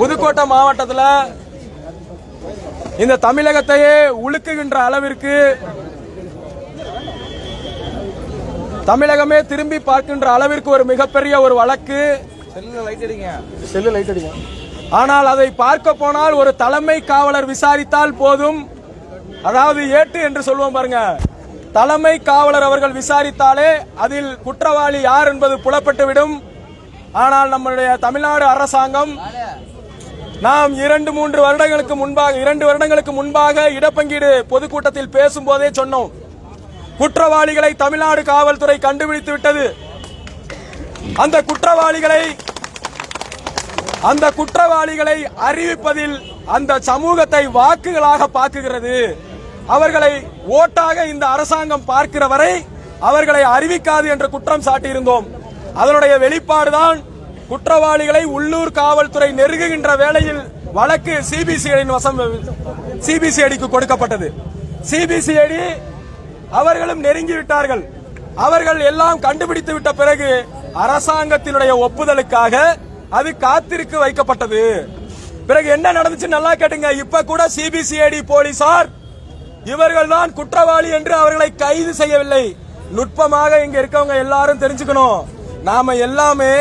புதுக்கோட்டை மாவட்டத்துல இந்த தமிழகத்தையே உழுக்குகின்ற அளவிற்கு தமிழகமே திரும்பி பார்க்கின்ற அளவிற்கு ஒரு மிகப்பெரிய ஒரு வழக்கு. ஆனால் அதை பார்க்க போனால் ஒரு தலைமை காவலர் விசாரித்தால் போதும். அதாவது ஏட்டு என்று சொல்லுவோம் பாருங்க. தலைமை காவலர் அவர்கள் விசாரித்தாலே அதில் குற்றவாளி யார் என்பது புலப்பட்டுவிடும். ஆனால் நம்முடைய தமிழ்நாடு அரசாங்கம் நாம் இரண்டு மூன்று வருடங்களுக்கு முன்பாக இரண்டு வருடங்களுக்கு முன்பாக இடப்பங்கீடு பொதுக்கூட்டத்தில் பேசும்போதே சொன்னோம். குற்றவாளிகளை தமிழ்நாடு காவல்துறை கண்டுபிடித்து விட்டது. அந்த குற்றவாளிகளை அந்த குற்றவாளிகளை அறிவிப்பதில் அந்த சமூகத்தை வாக்குகளாக பார்க்குகிறது. அவர்களை ஓட்டாக இந்த அரசாங்கம் பார்க்கிற வரை அவர்களை அறிவிக்காது என்று குற்றம் சாட்டியிருந்தோம். அதனுடைய வெளிப்பாடுதான் குற்றவாளிகளை உள்ளூர் காவல்துறை நெருங்குகின்ற வேளையில் வழக்கு சிபிசிஐடியின் வசம் சிபிசிஐடிக்கு கொடுக்கப்பட்டது. சிபிசிஐடி அவர்களும் நெருங்கி விட்டார்கள் அவர்கள் எல்லாம் கண்டுபிடித்து விட்ட பிறகு அரசாங்கத்தினுடைய ஒப்புதலுக்காக அது காத்திருக்கு வைக்கப்பட்டது. பிறகு என்ன நடந்துச்சு நல்லா கேட்டுங்க. இப்ப கூட சிபிசிஐடி போலீசார் இவர்கள் தான் குற்றவாளி என்று அவர்களை கைது செய்யவில்லை. நுட்பமாக இங்க இருக்கவங்க எல்லாரும் தெரிஞ்சுக்கணும். நாம எல்லாமே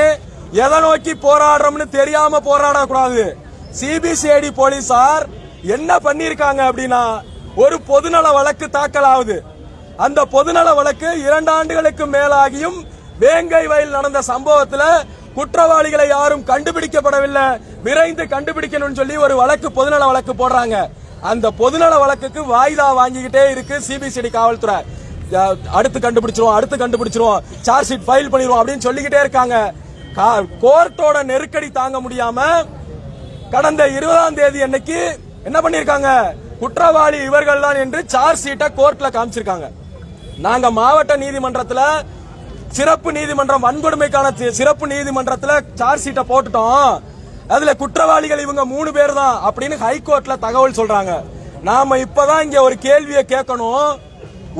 எதை நோக்கி போராடுறோம்னு தெரியாம போராடக்கூடாது. சிபிசிஐடி போலீசார் என்ன பண்ணிருக்காங்க அப்படின்னா ஒரு பொதுநல வழக்கு தாக்கல் ஆகுது அந்த பொதுநல வழக்கு இரண்டு ஆண்டுகளுக்கு மேலாகியும் வேங்கை வயல் நடந்த சம்பவத்துல குற்றவாளிகளை யாரும் கண்டுபிடிக்கப்படவில்லை. விரைந்து கண்டுபிடிக்கணும்னு சொல்லி ஒரு வழக்கு பொதுநல வழக்கு போடுறாங்க. அந்த பொதுநல வழக்குக்கு வாய்தா வாங்கிக்கிட்டே இருக்கு சிபிசிஐடி காவல்துறை. அடுத்து கண்டுபிடிச்சிருவோம் அடுத்து கண்டுபிடிச்சிருவோம். சார்ஜ் ஷீட் ஃபைல் பண்ணிடுவோம் அப்படின்னு சொல்லிக்கிட்டே இருக்காங்க. கா- கோர்ட்டோட நெருக்கடி தாங்க முடியாம கடந்த இருபதாம் தேதி அன்னைக்கு என்ன பண்ணிருக்காங்க? குற்றவாளி இவர்கள் தான் என்று சார்ஜ் ஷீட்டை கோர்ட்ல காமிச்சிருக்காங்க. நாங்க மாவட்ட நீதிமன்றத்துல சிறப்பு நீதிமன்றம் வன்கொடுமைக்கான சிறப்பு நீதிமன்றத்துல சார்ஜ் ஷீட்டை போட்டுட்டோம். அதுல குற்றவாளிகள் இவங்க மூணு பேர் தான் அப்படின்னு ஹைகோர்ட்ல தகவல் சொல்றாங்க. நாம இப்பதான் இங்க ஒரு கேள்வியை கேட்கணும்.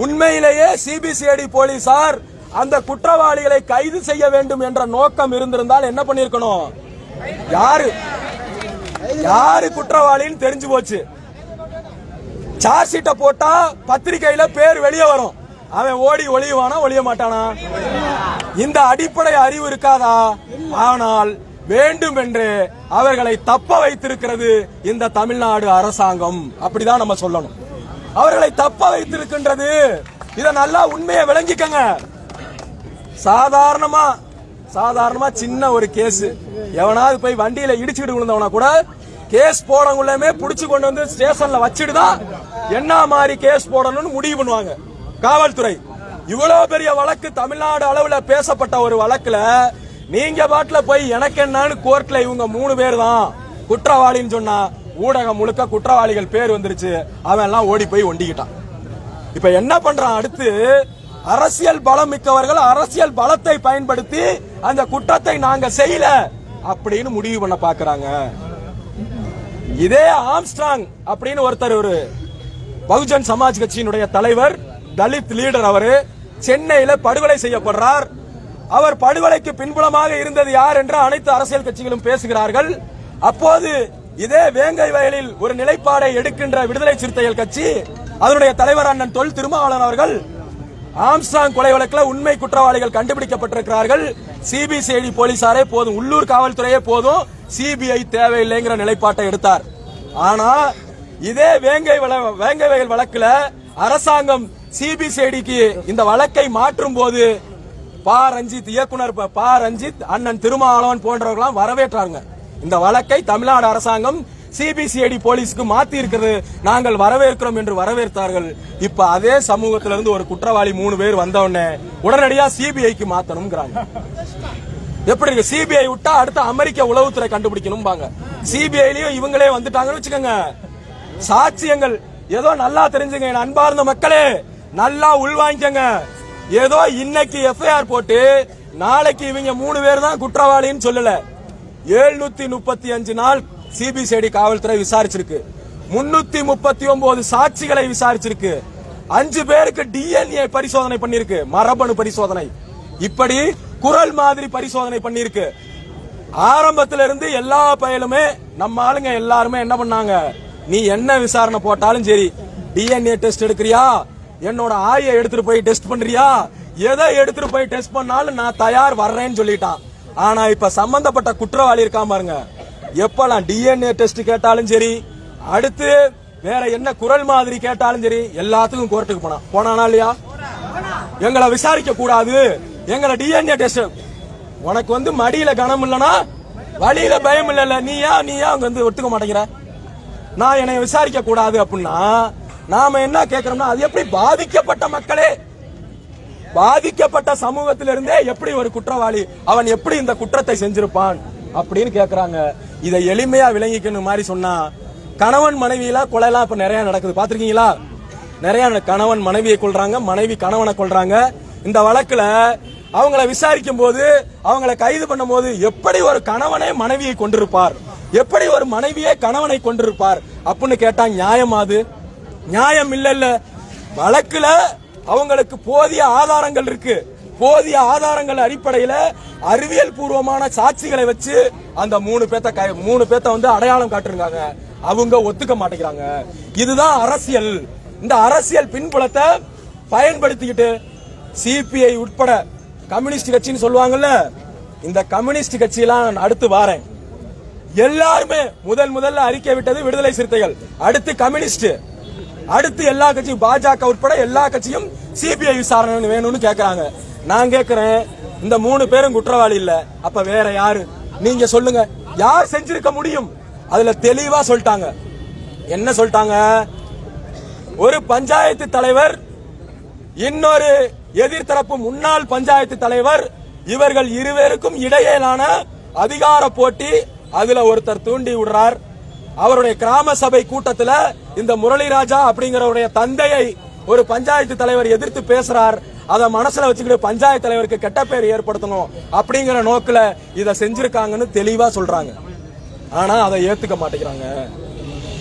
உண்மையிலேயே சிபிசிஐடி போலீசார் அந்த குற்றவாளிகளை கைது செய்ய வேண்டும் என்ற நோக்கம் இருந்திருந்தால் என்ன பண்ணிருக்கணும் யாரு? யாரு குற்றவாளின்னு தெரிஞ்சு போச்சு. சார்ஜ் ஷீட்டை போட்டா பத்திரிகையில பேர் வெளியே வரும். அவன் ஓடி ஒளியுவானா ஒளிய மாட்டானா இந்த அடிப்படை அறிவு இருக்காதா? ஆனால் வேண்டும் என்று அவர்களை தப்ப வைத்திருக்கிறது இந்த தமிழ்நாடு அரசாங்கம். அப்படிதான் நம்ம சொல்லணும். அவர்களை தப்ப வைத்திருக்கின்றது. இத நல்லா உண்மையை விளங்கிக்கங்க. சாதாரணமா சாதாரணமா சின்ன ஒரு கேஸ். எவனாவது போய் வண்டியில இடிச்சுக்கிட்டு விழுந்தவனா கூட கேஸ் போடங்குள்ளமே புடிச்சு கொண்டு வந்து ஸ்டேஷன்ல வச்சுட்டுதான் என்ன மாதிரி கேஸ் போடணும்னு முடிவு பண்ணுவாங்க. காவல்துறை இவ்வளவு பெரிய வழக்கு தமிழ்நாடு அளவுல பேசப்பட்ட ஒரு வழக்குல நீங்க பாட்டுல போய் எனக்கு என்னன்னு கோர்ட்ல இவங்க மூணு பேர் தான் குற்றவாளின்னு சொன்னா ஊடகம் முழுக்க குற்றவாளிகள் பேர் வந்துருச்சு. அவன் எல்லாம் ஓடி போய் ஒண்டிக்கிட்டான். இப்ப என்ன பண்றான்? அடுத்து அரசியல் பலம் மிக்கவர்கள் அரசியல் பலத்தை பயன்படுத்தி அந்த குற்றத்தை நாங்க செய்யல அப்படின்னு முடிவு பண்ண பாக்குறாங்க. இதே ஆம்ஸ்ட்ராங் அப்படின்னு ஒருத்தர் ஒரு பகுஜன் சமாஜ் கட்சியினுடைய தலைவர் தலித் லீடர் அவரு சென்னையில படுகொலை செய்யப்படுறார். அவர் படுகொலைக்கு பின்புலமாக இருந்தது யார் என்று அனைத்து அரசியல் கட்சிகளும் பேசுகிறார்கள். அப்போது இதே வேங்கை வயலில் ஒரு நிலைப்பாடை எடுக்கின்ற விடுதலை சிறுத்தைகள் கட்சி அதனுடைய தலைவர் அண்ணன் தொல் திருமாவளவன் அவர்கள் ஆம்ஸ்டாங் கொலை வழக்கில் உண்மை குற்றவாளிகள் கண்டுபிடிக்கப்பட்டிருக்கிறார்கள். சிபிசிஐடி போலீசாரே போதும் உள்ளூர் காவல்துறையே போதும் சிபிஐ தேவையில்லைங்கிற நிலைப்பாட்டை எடுத்தார். ஆனா இதே வேங்கை வள- வேங்கை வயல் வழக்குல அரசாங்கம் சிபிசிஐடிக்கு இந்த வழக்கை மாற்றும் போது பா ரஞ்சித் இயக்குனர் பா ரஞ்சித் அண்ணன் திருமாவளவன் போன்றவர்களாம் வரவேற்றாங்க இந்த வழக்கை தமிழ்நாடு அரசாங்கம் சிபிசிஐடி போலீஸ்க்கு மாத்தி இருக்கிறது நாங்கள் வரவேற்கிறோம் என்று வரவேற்றார்கள். இப்ப அதே சமூகத்திலிருந்து ஒரு குற்றவாளி மூணு பேர் வந்த உடனடியா சிபிஐக்கு மாத்தணும்ங்கிறாங்க. எப்படி இருக்கு? சிபிஐ விட்டா அடுத்த அமெரிக்க உளவுத்துறை கண்டுபிடிக்கணும் பாங்க சிபிஐலயும் இவங்களே வந்துட்டாங்கன்னு வச்சுக்கோங்க. சாட்சியங்கள். ஏதோ நல்லா தெரிஞ்சுங்க என் அன்பார்ந்த மக்களே. நல்லா உள்வாங்கிக்கங்க. ஏதோ இன்னைக்கு எஃப்ஐஆர் போட்டு நாளைக்கு இவங்க மூணு பேர் தான் குற்றவாளின்னு சொல்லல. எழுநூத்தி முப்பத்தி அஞ்சு நாள் சிபிசிஐடி காவல்துறை விசாரிச்சிருக்கு. முன்னூத்தி முப்பத்தி ஒன்பது சாட்சிகளை விசாரிச்சிருக்கு. அஞ்சு பேருக்கு டிஎன்ஏ பரிசோதனை பண்ணிருக்கு மரபணு பரிசோதனை. இப்படி குரல் மாதிரி பரிசோதனை பண்ணிருக்கு ஆரம்பத்துல இருந்து எல்லா பயலுமே நம்ம ஆளுங்க எல்லாருமே என்ன பண்ணாங்க? நீ என்ன விசாரணை போட்டாலும் சரி டிஎன்ஏ டெஸ்ட் எடுக்கிறியா? என்னோட ஆயை எடுத்துட்டு போய் டெஸ்ட் பண்றியா? எதை எடுத்துட்டு போய் டெஸ்ட் பண்ணாலும் நான் தயார் வர்றேன்னு சொல்லிட்டான். ஆனா இப்ப சம்பந்தப்பட்ட குற்றவாளி இருக்காம பாருங்க. எப்பெல்லாம் டிஎன்ஏ டெஸ்ட் கேட்டாலும் சரி அடுத்து வேற என்ன குரல் மாதிரி கேட்டாலும் சரி எல்லாத்துக்கும் கோர்ட்டுக்கு போனான். போனானா இல்லையா? எங்களை விசாரிக்க கூடாது. எங்களை டிஎன்ஏ டெஸ்ட் உனக்கு வந்து மடியில கனம் இல்லனா வழியில பயம் இல்ல நீ ஏன் நீ ஏன் அங்க வந்து ஒத்துக்க மாட்டேங்கிற? நான் என்னை விசாரிக்க கூடாது அப்படின்னா நாம என்ன கேக்குறோம்னா அது எப்படி பாதிக்கப்பட்ட மக்களே? பாதிக்கப்பட்ட சமூகத்திலிருந்தே எப்படி ஒரு குற்றவாளி அவன் எப்படி இந்த குற்றத்தை செஞ்சிருப்பான் அப்படின்னு கேக்குறாங்க. இதை எளிமையா விளங்கிக்கணும் மாதிரி சொன்னா கணவன் மனைவியெல்லாம் கொலைலாம் இப்ப நிறைய நடக்குது. பாத்திருக்கீங்களா நிறைய கணவன் மனைவியை கொள்றாங்க மனைவி கணவனை கொள்றாங்க இந்த வழக்குல அவங்கள விசாரிக்கும் போது அவங்கள கைது பண்ணும் போது எப்படி ஒரு கணவனே மனைவியை கொண்டிருப்பார்? எப்படி ஒரு மனைவியே கணவனை கொண்டிருப்பார்? அப்படின்னு கேட்டா நியாயம் அது? நியாயம் இல்ல இல்ல வழக்குல அவங்களுக்கு போதிய ஆதாரங்கள் இருக்கு. போதிய ஆதாரங்கள் அடிப்படையில அறிவியல் பூர்வமான சாட்சிகளை வச்சு அந்த மூணு பேத்த மூணு பேத்த வந்து அடையாளம் காட்டிருக்காங்க. அவங்க ஒத்துக்க மாட்டேங்கிறாங்க. இதுதான் அரசியல். இந்த அரசியல் பின்புலத்தை பயன்படுத்திக்கிட்டு சிபிஐ உட்பட கம்யூனிஸ்ட் கட்சின்னு சொல்லுவாங்கல்ல இந்த கம்யூனிஸ்ட் கட்சியெல்லாம் நான் அடுத்து வாரேன். எல்லாருமே முதல் முதல்ல அறிக்கை விட்டது விடுதலை சிறுத்தைகள். அடுத்து கம்யூனிஸ்ட். அடுத்து எல்லா கட்சியும் பாஜக உட்பட எல்லா கட்சியும் சிபிஐ விசாரணை வேணும்னு கேக்குறாங்க. நான் கேக்குறேன் இந்த மூணு பேரும் குற்றவாளி இல்ல அப்ப வேற யாரு? நீங்க சொல்லுங்க. யார் செஞ்சிருக்க முடியும்? அதுல தெளிவா சொல்லிட்டாங்க. என்ன சொல்லிட்டாங்க? ஒரு பஞ்சாயத்து தலைவர் இன்னொரு எதிர்த்தரப்பு முன்னாள் பஞ்சாயத்து தலைவர் இவர்கள் இருவருக்கும் இடையிலான அதிகார போட்டி அதுல ஒருத்தர் தூண்டி விடுறார். அவருடைய கிராம சபை கூட்டத்துல இந்த முரளிராஜா அப்படிங்கிறவருடைய தந்தையை ஒரு பஞ்சாயத்து தலைவர் எதிர்த்து பேசுறார். அதை மனசுல வச்சுக்கிட்டு பஞ்சாயத்து தலைவருக்கு கெட்ட பேர் ஏற்படுத்தணும் அப்படிங்கிற நோக்கில் இதை செஞ்சிருக்காங்கன்னு தெளிவா சொல்றாங்க. ஆனா அதை ஏத்துக்க மாட்டேங்கிறாங்க.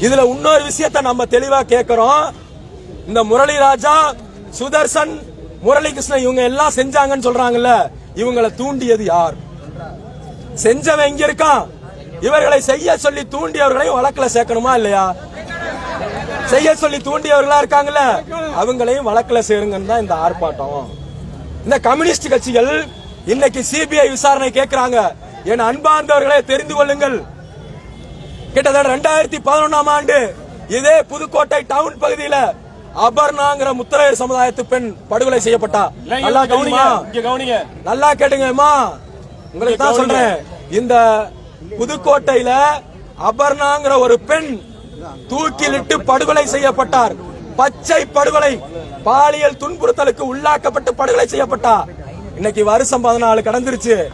இதுல இன்னொரு விஷயத்த நம்ம தெளிவா கேட்கிறோம் இந்த முரளி ராஜா சுதர்சன் முரளிகிருஷ்ணன் இவங்க எல்லாம் செஞ்சாங்கன்னு சொல்றாங்கல்ல. இவங்களை தூண்டியது யார்? செஞ்சவன் எங்க இருக்கான்? இவர்களை செய்ய சொல்லி தூண்டியவர்களை வழக்குல சேர்க்கணுமா இல்லையா? செய்ய சொல்லி தூண்டியவர்களா இருக்காங்கல்ல? அவங்களையும் வழக்குல சேருங்கன்னு தான் இந்த ஆர்ப்பாட்டம். இந்த கம்யூனிஸ்ட் கட்சிகள் இன்னைக்கு சிபிஐ விசாரணை கேட்கிறாங்க என் அன்பார்ந்தவர்களே தெரிந்து கொள்ளுங்கள். கிட்டத்தட்ட ரெண்டாயிரத்தி பதினொன்னாம் ஆண்டு இதே புதுக்கோட்டை டவுன் பகுதியில அபர்ணாங்கிற முத்திரையர் சமுதாயத்து பெண் படுகொலை செய்யப்பட்டா. நல்லா கவனிங்க நல்லா கேட்டுங்கம்மா. உங்களுக்கு தான் சொல்றேன். இந்த புதுக்கோட்டையில அபர்ணாங்கிற ஒரு பெண் தூக்கிலிட்டு படுகொலை செய்யப்பட்டார். பச்சை படுகொலை பாலியல் துன்புறுத்தலுக்கு உள்ளாக்கப்பட்டு படுகொலை செய்யப்பட்டா. இன்னைக்கு வருஷம் பதினாலு கடந்துருச்சு.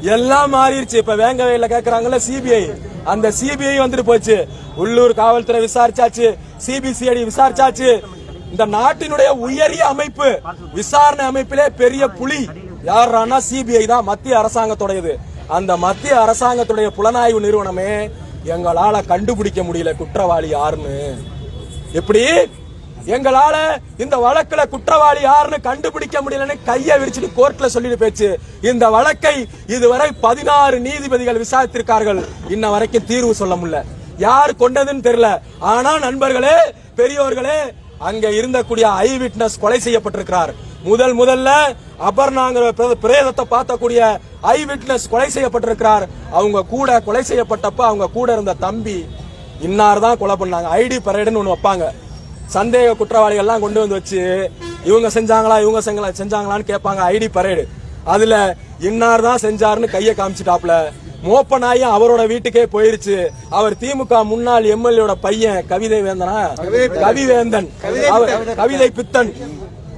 எல்லாம் மாறிடுச்சு இப்ப வேங்கவையில கேக்குறாங்கல்ல சிபிஐ. அந்த சிபிஐ வந்துட்டு போச்சு. உள்ளூர் காவல்துறை விசாரிச்சாச்சு. சிபிசிஐடி விசாரிச்சாச்சு. இந்த நாட்டினுடைய உயரிய அமைப்பு விசாரணை அமைப்பிலே பெரிய புலி. யாரானா சிபிஐ தான். மத்திய அரசாங்கத்துடையது. அந்த மத்திய அரசாங்கத்துடைய புலனாய்வு நிறுவனமே எங்களால கண்டுபிடிக்க முடியல குற்றவாளி யாருன்னு. எப்படி? எங்களால இந்த வழக்குல குற்றவாளி யாருன்னு கண்டுபிடிக்க முடியலன்னு கையை விரிச்சுட்டு கோர்ட்ல சொல்லிட்டு போச்சு இந்த வழக்கை இதுவரை பதினாறு நீதிபதிகள் விசாரித்திருக்கார்கள். இன்ன வரைக்கும் தீர்வு சொல்ல முடியல. யார் கொண்டதுன்னு தெரியல. ஆனா நண்பர்களே பெரியோர்களே அங்க இருந்தக்கூடிய ஐ விட்னஸ் கொலை செய்யப்பட்டிருக்கிறார். முதல் முதல்ல அபர்ணாங்கிற பிரேதத்தை பார்த்தக்கூடிய ஐ விட்னஸ் கொலை செய்யப்பட்டிருக்கிறார். அவங்க கூட கொலை செய்யப்பட்டப்ப அவங்க கூட இருந்த தம்பி இன்னார் தான் கொலை பண்ணாங்க. ஐடி பரேடுன்னு ஒன்று வைப்பாங்க. சந்தேக குற்றவாளிகள்லாம் கொண்டு வந்து வச்சு இவங்க செஞ்சாங்களா இவங்க செஞ்சாங்களான்னு கேட்பாங்க ஐடி பரேடு. அதுல இன்னார் தான் செஞ்சாருன்னு கையை காமிச்சிட்டாப்ல மோப்ப நாயும் அவரோட வீட்டுக்கே போயிருச்சு. அவர் திமுக முன்னாள் எம்எல்ஏட பையன் கவிதை வேந்தனா கவிவேந்தன். அவர் கவிதை பித்தன்.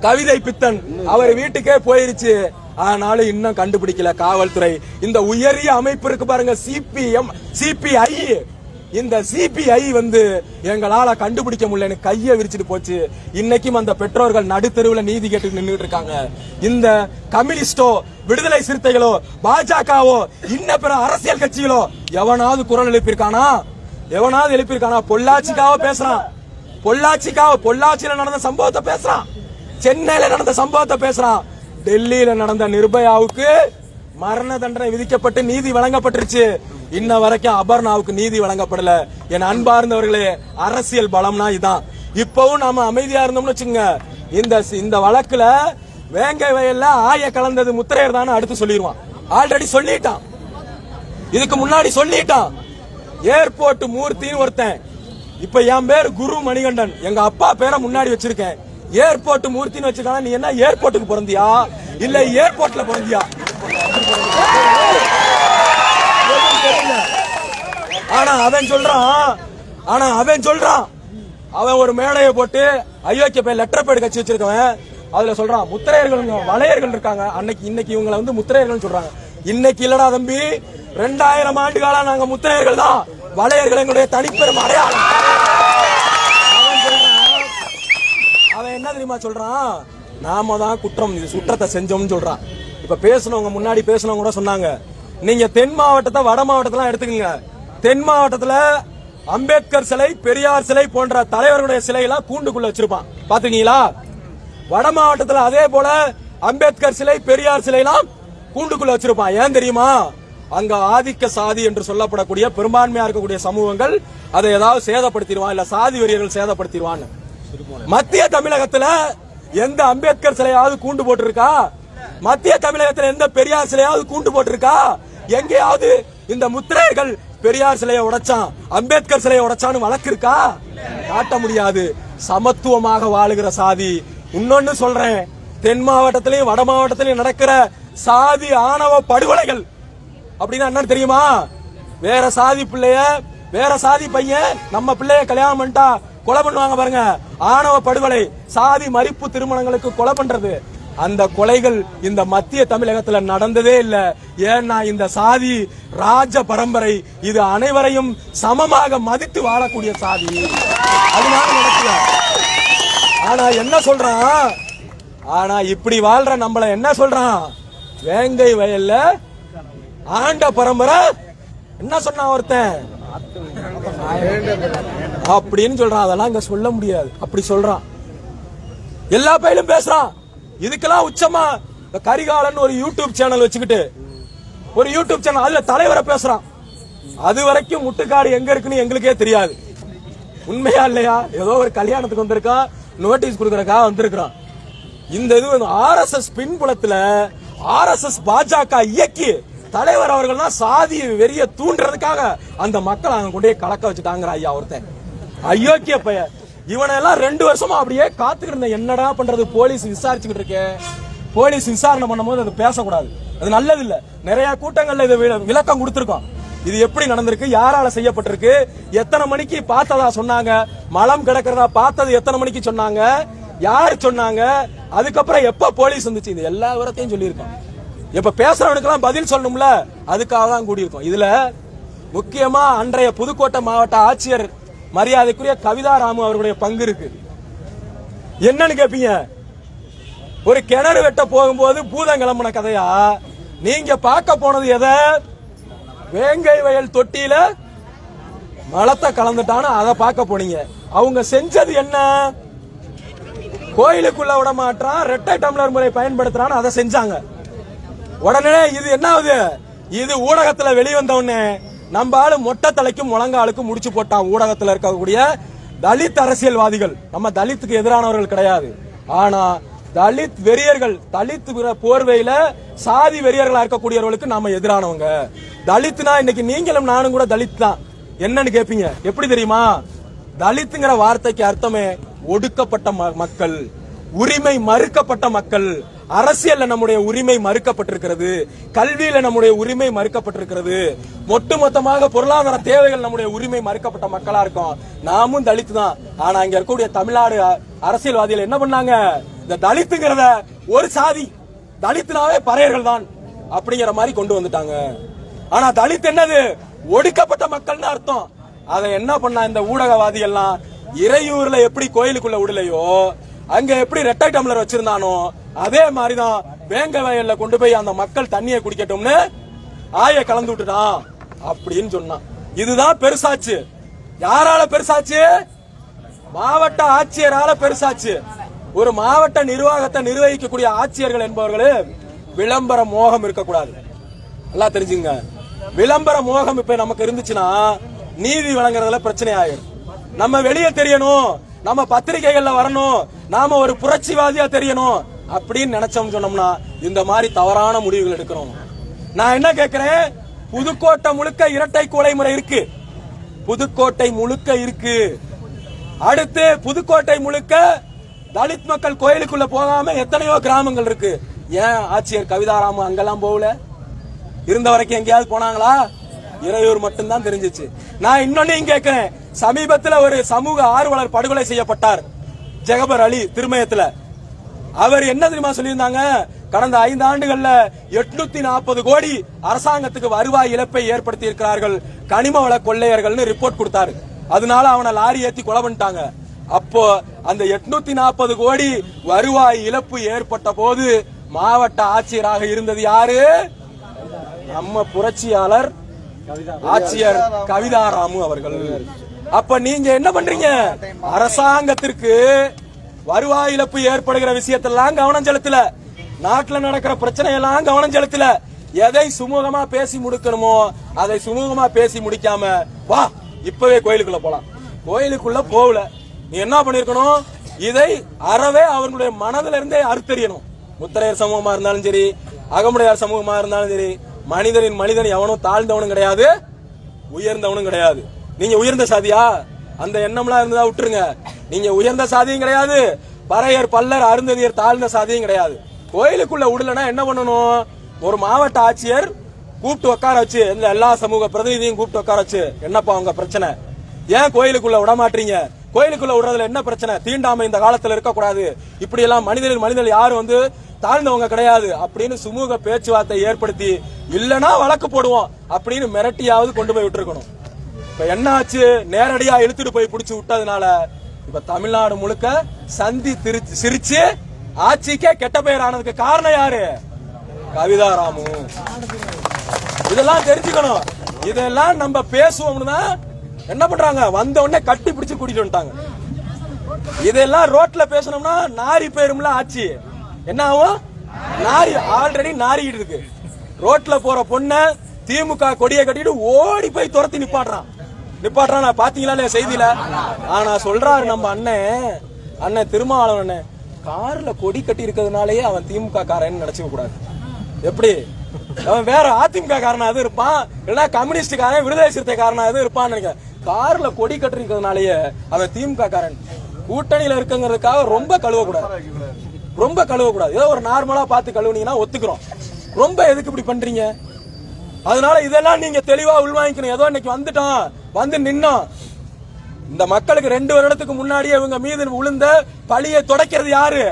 கவிதை பித்தன். அவர் வீட்டுக்கே போயிருச்சு. ஆனாலும் இன்னும் கண்டுபிடிக்கல காவல்துறை. இந்த உயரிய அமைப்பு இருக்கு பாருங்க சிபிஎம் சிபிஐ இந்த சிபிஐ வந்து எங்களால கண்டுபிடிக்க முடியலன்னு கையை விரிச்சிட்டு போச்சு. இன்னைக்கும் அந்த பெற்றோர்கள் நடுத்தெருவுல நீதி கேட்டு நின்றுட்டு இருக்காங்க. இந்த கம்யூனிஸ்டோ விடுதலை சிறுத்தைகளோ பாஜகவோ இன்ன பிற அரசியல் கட்சிகளோ எவனாவது குரல் எழுப்பியிருக்கானா? எவனாவது எழுப்பியிருக்கானா? பொள்ளாச்சிக்காக பேசுறான். பொள்ளாச்சிக்காக பொள்ளாச்சியில நடந்த சம்பவத்தை பேசுறான். சென்னையில நடந்த சம்பவத்தை பேசுறான். டெல்லியில நடந்த நிர்பயாவுக்கு மரண தண்டனை விதிக்கப்பட்டு நீதி வழங்கப்பட்டுருச்சு. இன்ன வரைக்கும் அபர்ணாவுக்கு நீதி வழங்கப்படல. என் அன்பார்ந்தவர்களே அரசியல் பலம்னா இதான். இப்பவும் நாம அமைதியா இருந்தோம்னு வச்சுங்க இந்த இந்த வழக்குல வேங்க வயல்ல ஆய கலந்தது முத்திரையர் தான் அடுத்து சொல்லிடுவான் ஆல்ரெடி சொல்லிட்டான். இதுக்கு முன்னாடி சொல்லிட்டான். ஏர்போர்ட் மூர்த்தின்னு ஒருத்தன். இப்ப என் பேர் குரு மணிகண்டன். எங்க அப்பா பேரை முன்னாடி வச்சிருக்கேன். ஏர்போர்ட் மூர்த்தின்னு வச்சுக்கான நீ என்ன ஏர்போர்ட்டுக்கு பிறந்தியா? இல்ல ஏர்போர்ட்ல பிறந்தியா எதுவும் தெரியல. ஆனா அவன் சொல்றான். ஆனா அவன் சொல்றான். அவன் ஒரு மேடையை போட்டு அயோக்கிய போய் லெட்டர் பேடு கட்சி வச்சிருக்கவன். அதுல சொல்றான் முத்திரையர்கள் வளையர்கள் இருக்காங்க. அன்னைக்கு இன்னைக்கு இவங்களை வந்து முத்திரையர்கள் சொல்றாங்க. இன்னைக்கு இல்லடா தம்பி ரெண்டாயிரம் ஆண்டு காலம் நாங்க முத்திரையர்கள் தான். வளையர்கள் எங்களுடைய தனிப்பெரும் அடையாளம். அவன் என்ன தெரியுமா சொல்றான்? நாம தான் குற்றம் இது சுற்றத்தை செஞ்சோம்னு சொல்றான். இப்ப பேசுனவங்க முன்னாடி பேசுனவங்க கூட சொன்னாங்க. நீங்க தென் மாவட்டத்தை வட மாவட்டத்தெல்லாம் எடுத்துக்கங்க. தென் மாவட்டத்தில் அம்பேத்கர் சிலை பெரியார் சிலை போன்ற தலைவர்களுடைய சிலையெல்லாம் கூண்டுக்குள்ள வச்சிருப்பான். பாத்துக்கீங்களா வட மாவட்டத்தில் அதே போல அம்பேத்கர் சிலை பெரியார் சிலையெல்லாம் கூண்டுக்குள்ள வச்சிருப்பான். ஏன் தெரியுமா? அங்க ஆதிக்க சாதி என்று சொல்லப்படக்கூடிய பெரும்பான்மையா இருக்கக்கூடிய சமூகங்கள் அதை ஏதாவது சேதப்படுத்திடுவான் இல்ல சாதி வெறியர்கள் சேதப்படுத்திடுவான்னு. மத்திய தமிழகத்துல எந்த அம்பேத்கர் சிலையாவது கூண்டு போட்டிருக்கா? மத்திய தமிழகத்துல எந்த பெரியார் சிலையாவது கூண்டு போட்டிருக்கா? எங்கேயாவது இந்த முத்திரைகள் பெரியார் சிலையை உடைச்சான். அம்பேத்கர் சிலையை உடைச்சான்னு வழக்கு இருக்கா? காட்ட முடியாது. சமத்துவமாக வாழுகிற சாதி. இன்னொன்னு சொல்றேன். தென் மாவட்டத்திலையும் வட மாவட்டத்திலையும் நடக்கிற சாதி ஆணவ படுகொலைகள். அப்படின்னா என்னன்னு தெரியுமா? வேற சாதி பிள்ளைய வேற சாதி பையன் நம்ம பிள்ளைய கல்யாணம் பண்ணிட்டா கொலை பண்ணுவாங்க பாருங்க. ஆணவ படுகொலை சாதி மறிப்பு திருமணங்களுக்கு கொலை பண்றது. அந்த கொலைகள் இந்த மத்திய தமிழகத்துல நடந்ததே இல்ல. ஏன்னா இந்த சாதி ராஜ பரம்பரை இது அனைவரையும் சமமாக மதித்து வாழக்கூடிய சாதி. அதனால நடக்கல ஆனா என்ன சொல்றான்? ஆனா இப்படி வாழ்ற நம்மள என்ன சொல்றான்? வேங்கை வயல்ல ஆண்ட பரம்பரை. என்ன சொன்னான் ஒருத்தன்? அப்படின்னு சொல்றான். அதெல்லாம் இங்க சொல்ல முடியாது. அப்படி சொல்றான். எல்லா பயிலும் பேசுறான். இதுக்கெல்லாம் உச்சமா? இந்த கரிகாலன் ஒரு யூடியூப் சேனல் வச்சுக்கிட்டு ஒரு யூடியூப் சேனல் அதுல தலைவரை பேசுறான். அது வரைக்கும் முட்டுக்காடு எங்க இருக்குன்னு எங்களுக்கே தெரியாது. உண்மையா இல்லையா? ஏதோ ஒரு கல்யாணத்துக்கு வந்திருக்கான் நோட்டீஸ் கொடுக்கறக்கா வந்திருக்கிறான். இந்த இது ஆர்எஸ்எஸ் பின்புலத்துல ஆர்எஸ்எஸ் பாஜக இயக்கி தலைவர் அவர்கள்னா சாதி வெறிய தூண்டுறதுக்காக அந்த மக்களை அங்க கொண்டே கலக்க வச்சுட்டாங்கிற ஐயா ஒருத்தன். அயோக்கிய பையன். இவனெல்லாம் ரெண்டு வருஷமா அப்படியே காத்துக்கிட்டு இருந்தேன் என்னடா பண்றது போலீஸ் விசாரிச்சுக்கிட்டு இருக்கேன் போலீஸ் விசாரணை பண்ணும்போது அது பேசக்கூடாது. அது நல்லது இல்ல நிறைய கூட்டங்கள்ல இது விளக்கம் கொடுத்துருக்கோம். இது எப்படி நடந்திருக்கு? யாரால செய்யப்பட்டிருக்கு? எத்தனை மணிக்கு பார்த்ததா சொன்னாங்க? மலம் கிடக்கிறதா பார்த்தது எத்தனை மணிக்கு சொன்னாங்க? யார் சொன்னாங்க? அதுக்கப்புறம் எப்ப போலீஸ் வந்துச்சு? இது எல்லா விவரத்தையும் சொல்லியிருக்கோம். இப்ப பேசுறவனுக்கெல்லாம் பதில் சொல்லணும்ல? அதுக்காக தான் கூடியிருக்கோம். இதுல முக்கியமா அன்றைய புதுக்கோட்டை மாவட்ட ஆட்சியர் மரியாதைக்குரிய கவிதா ராமு அவர்களுடைய பங்கு இருக்கு. என்னன்னு கேப்பீங்க? ஒரு கிணறு வெட்ட போகும்போது பூதம் கிளம்புன கதையா? நீங்க பார்க்க போனது எதை? வேங்கை வயல் தொட்டியில மலத்தை கலந்துட்டான்னு அதை பார்க்க போனீங்க. அவங்க செஞ்சது என்ன? கோயிலுக்குள்ள விட மாட்டான் ரெட்டை டம்ளர் முறை பயன்படுத்துறான்னு அதை செஞ்சாங்க. உடனே இது என்ன ஆகுது? இது ஊடகத்துல வெளிவந்த உடனே நம்ம ஆளு மொட்டை தலைக்கும் முழங்காலுக்கும் முடிச்சு போட்டான் ஊடகத்துல இருக்கக்கூடிய தலித் அரசியல்வாதிகள். நம்ம தலித்துக்கு எதிரானவர்கள் கிடையாது. ஆனா தலித் வெறியர்கள் தலித் போர்வையில சாதி வெறியர்களா இருக்கக்கூடியவர்களுக்கு நாம எதிரானவங்க. தலித்னா இன்னைக்கு நீங்களும் நானும் கூட தலித் தான். என்னன்னு கேப்பீங்க? எப்படி தெரியுமா? தலித்துங்கிற வார்த்தைக்கு அர்த்தமே ஒடுக்கப்பட்ட ம- மக்கள். உரிமை மறுக்கப்பட்ட மக்கள். அரசியல்ல நம்முடைய உரிமை மறுக்கப்பட்டிருக்கிறது கல்வியில நம்முடைய உரிமை மறுக்கப்பட்டிருக்கிறது. ஒட்டுமொத்தமாக பொருளாதார தேவைகள் நம்முடைய உரிமை மறுக்கப்பட்ட மக்களா இருக்கோம். நாமும் தலித்து தான். ஆனா இங்க இருக்கக்கூடிய தமிழ்நாடு அ- அரசியல்வாதிகள் என்ன பண்ணாங்க? இந்த தலித்துங்கிறத ஒரு சாதி தலித்துனாவே பறையர்கள் தான் அப்படிங்கிற மாதிரி கொண்டு வந்துட்டாங்க. ஆனா தலித் என்னது? ஒடுக்கப்பட்ட மக்கள்னு அர்த்தம். அதை என்ன பண்ணா இந்த ஊடகவாதிகள்லாம் இறையூர்ல எப்படி கோயிலுக்குள்ள விடலையோ அங்க எப்படி ரெட்டை டம்ளர் வச்சிருந்தானோ அதே மாதிரிதான் வேங்க வயல்ல கொண்டு போய் அந்த மக்கள் தண்ணியை குடிக்கட்டும்னு ஆய கலந்து விட்டுட்டான் அப்படின்னு சொன்னான். இதுதான் பெருசாச்சு. யாரால பெருசாச்சு? மாவட்ட ஆட்சியரால பெருசாச்சு. ஒரு மாவட்ட நிர்வாகத்தை நிர்வகிக்கக்கூடிய ஆட்சியர்கள் என்பவர்களே விளம்பர மோகம் இருக்கக்கூடாது. நல்லா தெரிஞ்சுங்க. விளம்பர மோகம் இப்ப நமக்கு இருந்துச்சுன்னா நீதி வழங்குறதுல பிரச்சனை ஆயிடும் நம்ம வெளியே தெரியணும். நம்ம பத்திரிகைகள்ல வரணும். நாம ஒரு புரட்சிவாதியா தெரியணும் அப்படின்னு நினைச்சோம் சொன்னோம்னா இந்த மாதிரி தவறான முடிவுகள் எடுக்கிறோம். நான் என்ன கேக்குறேன்? புதுக்கோட்டை முழுக்க இரட்டை கொலை முறை இருக்கு. புதுக்கோட்டை முழுக்க இருக்கு. அடுத்து புதுக்கோட்டை முழுக்க தலித் மக்கள் கோயிலுக்குள்ள போகாம எத்தனையோ கிராமங்கள் இருக்கு. ஏன் ஆட்சியர் கவிதாராம அங்கெல்லாம் போகல? இருந்த வரைக்கும் எங்கேயாவது போனாங்களா? இறையூர் மட்டும்தான் தெரிஞ்சிச்சு. நான் இன்னொன்னையும் கேட்கிறேன். சமீபத்துல ஒரு சமூக ஆர்வலர் படுகொலை செய்யப்பட்டார். ஜெகபர் அலி திருமயத்துல. அவர் என்ன தெரியுமா சொல்லியிருந்தாங்க? கடந்த ஐந்து ஆண்டுகள்ல எட்நூத்தி நாற்பது கோடி அரசாங்கத்துக்கு வருவாய் இழப்பை ஏற்படுத்தி இருக்கிறார்கள் கனிம வள கொள்ளையர்கள்னு ரிப்போர்ட் கொடுத்தாரு. அதனால அவனை லாரி ஏத்தி கொலை பண்ணிட்டாங்க. அப்போ அந்த எட்நூத்தி நாற்பது கோடி வருவாய் இழப்பு ஏற்பட்ட போது மாவட்ட ஆட்சியராக இருந்தது யாரு? நம்ம புரட்சியாளர் ஆட்சியர் கவிதாராமு அவர்கள். அப்ப நீங்க என்ன பண்றீங்க? அரசாங்கத்திற்கு வருவாய் இழப்பு ஏற்படுகிற விஷயத்தெல்லாம் கவனம் செலுத்தல. நாட்டுல நடக்கிற பிரச்சனை எல்லாம் கவனம் செலுத்தல. எதை சுமூகமா பேசி முடிக்கணுமோ அதை சுமூகமா பேசி முடிக்காம வா இப்பவே கோயிலுக்குள்ள போலாம். கோயிலுக்குள்ள போகல. நீ என்ன பண்ணிருக்கணும்? இதை அறவே அவர்களுடைய மனதிலிருந்தே அறுத்தறியணும். முத்தரையர் சமூகமா இருந்தாலும் சரி அகமுடையார் சமூகமா இருந்தாலும் சரி மனிதனின் மனிதன் எவனும் தாழ்ந்தவனும் கிடையாது உயர்ந்தவனும் கிடையாது. நீங்க உயர்ந்த சாதியா? அந்த எண்ணம்லாம் இருந்ததா விட்டுருங்க. நீங்க உயர்ந்த சாதியும் கிடையாது பறையர் பல்லர் அருந்ததியர் தாழ்ந்த சாதியும் கிடையாது. கோயிலுக்குள்ள விடலன்னா என்ன பண்ணணும்? ஒரு மாவட்ட ஆட்சியர் கூப்பிட்டு உட்கார வச்சு இந்த எல்லா சமூக பிரதிநிதியும் கூப்பிட்டு உட்கார வச்சு என்னப்பா உங்க பிரச்சனை? ஏன் கோயிலுக்குள்ள விட மாட்டீங்க? கோயிலுக்குள்ள விடுறதுல என்ன பிரச்சனை? தீண்டாமை இந்த காலத்துல இருக்கக்கூடாது. இப்படி எல்லாம் மனிதர்கள் மனிதர்கள் யாரும் வந்து தாழ்ந்தவங்க கிடையாது அப்படின்னு சுமூக பேச்சுவார்த்தை ஏற்படுத்தி இல்லனா வழக்கு போடுவோம் அப்படின்னு மிரட்டியாவது கொண்டு போய் விட்டுருக்கணும். இப்ப என்ன ஆச்சு? நேரடியா இழுத்துட்டு போய் பிடிச்சி விட்டதுனால இப்ப தமிழ்நாடு முழுக்க சந்தி திரு- சிரிச்சு ஆட்சிக்கே கெட்ட பெயர் ஆனதுக்கு காரணம் யாரு? கவிதாராமு இதெல்லாம் தெரிஞ்சுக்கணும். இதெல்லாம் நம்ம பேசுவோம்னு தான் என்ன பண்றாங்க? வந்த உடனே கட்டி பிடிச்சு கூட்டிட்டு வந்துட்டாங்க. இதெல்லாம் ரோட்ல பேசணும்னா நாரி போயிரும்ல ஆட்சி. என்ன ஆகும் நாரி ஆல்ரெடி நாரிக்கிட்டு இருக்கு. ரோட்ல போற பொண்ண திமுக கொடியை கட்டிட்டு ஓடி போய் துரத்தி நிப்பாடுறான் நிப்பாடுறான் நான் பாத்தீங்களா செய்தியில? ஆனா சொல்றாரு நம்ம அண்ணன் அண்ணன் திருமாவளவன் அண்ணன் கார்ல கொடி கட்டி இருக்கிறதுனாலயே அவன் திமுக காரன்னு நினைச்சுக்க கூடாது. எப்படி? அவன் வேற அதிமுக காரனா எதுவும் இருப்பான். இல்லைன்னா கம்யூனிஸ்ட் காரன் விடுதலை சிறுத்தை காரனா எதுவும் இருப்பான்னு நினைக்கிறேன். கார்ல கொடி கட்டிருக்கிறதுனாலயே அவன் திமுக காரன். கூட்டணியில இருக்குங்கிறதுக்காக ரொம்ப கழுவ கூடாது ரொம்ப கழுவக்கூடாது. ஏதோ ஒரு நார்மலா பார்த்து கழுவுனீங்கன்னா ஒத்துக்கிறோம். ரொம்ப எதுக்கு இப்படி பண்றீங்க? அதனால இதெல்லாம் நீங்க தெளிவா உள்வாங்கிக்கணும். ஏதோ இன்னைக்கு வந்துட்டோம் வந்து நின்னோம் இந்த மக்களுக்கு ரெண்டு வருடத்துக்கு முன்னாடியே இவங்க மீது விழுந்த பழியை தொடக்கிறது யாரு?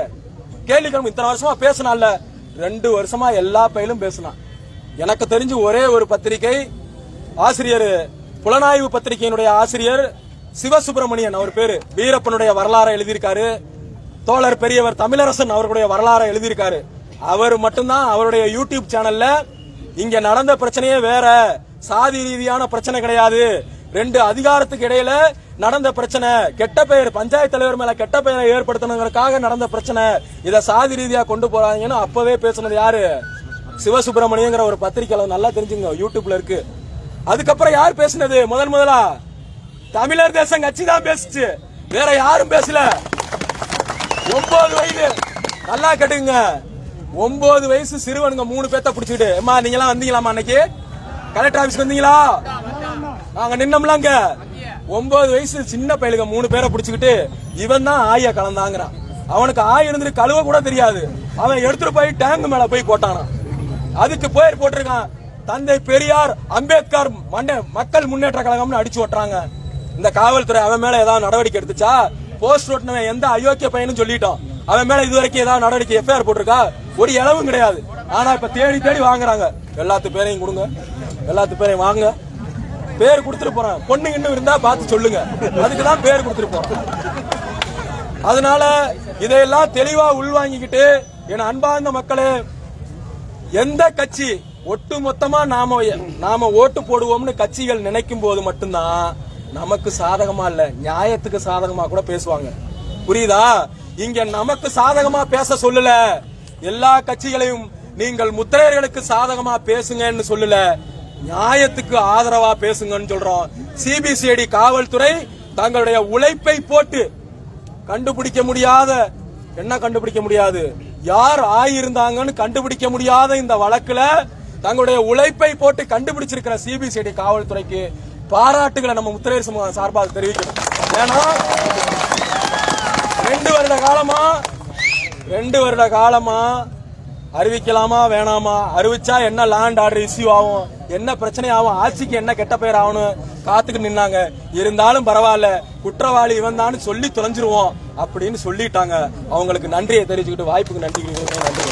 கேள்வி கிழமை இத்தனை வருஷமா பேசினால ரெண்டு வருஷமா எல்லா பயிலும் பேசினான். எனக்கு தெரிஞ்சு ஒரே ஒரு பத்திரிகை ஆசிரியர் புலனாய்வு பத்திரிகையினுடைய ஆசிரியர் சிவசுப்பிரமணியன் அவர் பேரு. வீரப்பனுடைய வரலாறை எழுதியிருக்காரு. தோழர் பெரியவர் தமிழரசன் அவர்களுடைய வரலாறை எழுதியிருக்காரு. அவர் மட்டும்தான் அவருடைய யூடியூப் சேனல்ல இங்க நடந்த பிரச்சனையே வேற. சாதி ரீதியான பிரச்சனை கிடையாது. ரெண்டு அதிகாரத்துக்கு இடையில நடந்த பிரச்சனை கெட்ட பெயர் பஞ்சாயத்து தலைவர் மேல கெட்ட பெயரை ஏற்படுத்தணுங்கிறதுக்காக நடந்த பிரச்சனை. இதை சாதி ரீதியா கொண்டு போறாங்கன்னு அப்பவே பேசுனது யாரு? சிவசுப்பிரமணியங்கிற ஒரு பத்திரிகையாளர் நல்லா தெரிஞ்சுங்க யூடியூப்ல இருக்கு. அதுக்கப்புறம் யார் பேசுனது? முதன் முதலா தமிழர் தேசம் கட்சி தான் பேசுச்சு. வேற யாரும் பேசல. ஒன்பது வயது. நல்லா கேட்டுங்க ஒன்பது வயசு சிறுவனுங்க மூணு பேத்த பிடிச்சிட்டு அம்மா நீங்க எல்லாம் வந்தீங்களாமா அன்னைக்கு? கலெக்டர் ஆபீஸ்க்கு வந்தீங்களா? நாங்க நின்னோம்லாங்க. ஒன்பது வயசு சின்ன பையலுங்க மூணு பேரை பிடிச்சிக்கிட்டு இவன் தான் ஆய கலந்தாங்கிறான். அவனுக்கு ஆய் இருந்துட்டு கழுவ கூட தெரியாது. அவன் எடுத்துட்டு போய் டேங்க் மேல போய் போட்டானான் அதுக்கு பேர் போட்டிருக்கான். தந்தை பெரியார் அம்பேத்கர் மண்ட மக்கள் முன்னேற்ற கழகம்னு அடிச்சு ஓட்டுறாங்க. இந்த காவல்துறை அவன் மேல ஏதாவது நடவடிக்கை எடுத்துச்சா? போஸ்ட் ஓட்டினவன் எந்த அயோக்கிய பையனும் சொல்லிட்டோம் அவன் மேல இதுவரைக்கும் ஏதாவது நடவடிக்கை எஃப்ஐஆர் போட்டிருக்கா? ஒரு இளவும் கிடையாது. ஆனா இப்ப தேடி தேடி வாங்குறாங்க. எல்லாத்து பேரையும் கொடுங்க. எல்லாத்து பேரையும் வாங்க பேர் கொடுத்துட்டு போறேன். பொண்ணு இன்னும் இருந்தா பார்த்து சொல்லுங்க. அதுக்கு தான் பேர் கொடுத்துட்டு போறேன். அதனால இதையெல்லாம் தெளிவா உள்வாங்கிக்கிட்டு என் அன்பார்ந்த மக்களே எந்த கட்சி ஒட்டு மொத்தமா நாம நாம ஓட்டு போடுவோம்னு கட்சிகள் நினைக்கும் போது மட்டும்தான் நமக்கு சாதகமா இல்ல நியாயத்துக்கு சாதகமா கூட பேசுவாங்க. புரியுதா? இங்க நமக்கு சாதகமா பேச சொல்லல. எல்லா கட்சிகளையும் நீங்கள் முத்திரையர்களுக்கு சாதகமா பேசுங்கன்னு சொல்லல. நியாயத்துக்கு ஆதரவா பேசுங்கன்னு சொல்றோம். சிபிசிஐடி காவல்துறை தங்களுடைய உழைப்பை போட்டு கண்டுபிடிக்க முடியாத என்ன கண்டுபிடிக்க முடியாது? யார் ஆயிருந்தாங்கன்னு கண்டுபிடிக்க முடியாத இந்த வழக்குல தங்களுடைய உழைப்பை போட்டு கண்டுபிடிச்சிருக்கிற சிபிசிஐடி காவல்துறைக்கு பாராட்டுகளை நம்ம முத்திரையர் சமூகம் சார்பாக தெரிவிக்கணும் ஏன்னா ரெண்டு வருட காலமா ரெண்டு வருட காலமா அறிவிக்கலாமா வேணாமா? அறிவிச்சா என்ன லேண்ட் ஆர்டர் இஷ்யூ ஆகும்? என்ன பிரச்சனை ஆகும்? ஆட்சிக்கு என்ன கெட்ட பேர் ஆகணும்? காத்துக்கு நின்னாங்க. இருந்தாலும் பரவாயில்ல குற்றவாளி இவன் தான் சொல்லி தொலைஞ்சிருவோம் அப்படின்னு சொல்லிட்டாங்க. அவங்களுக்கு நன்றியை தெரிவிச்சுக்கிட்டு வாய்ப்புக்கு நன்றி நன்றி.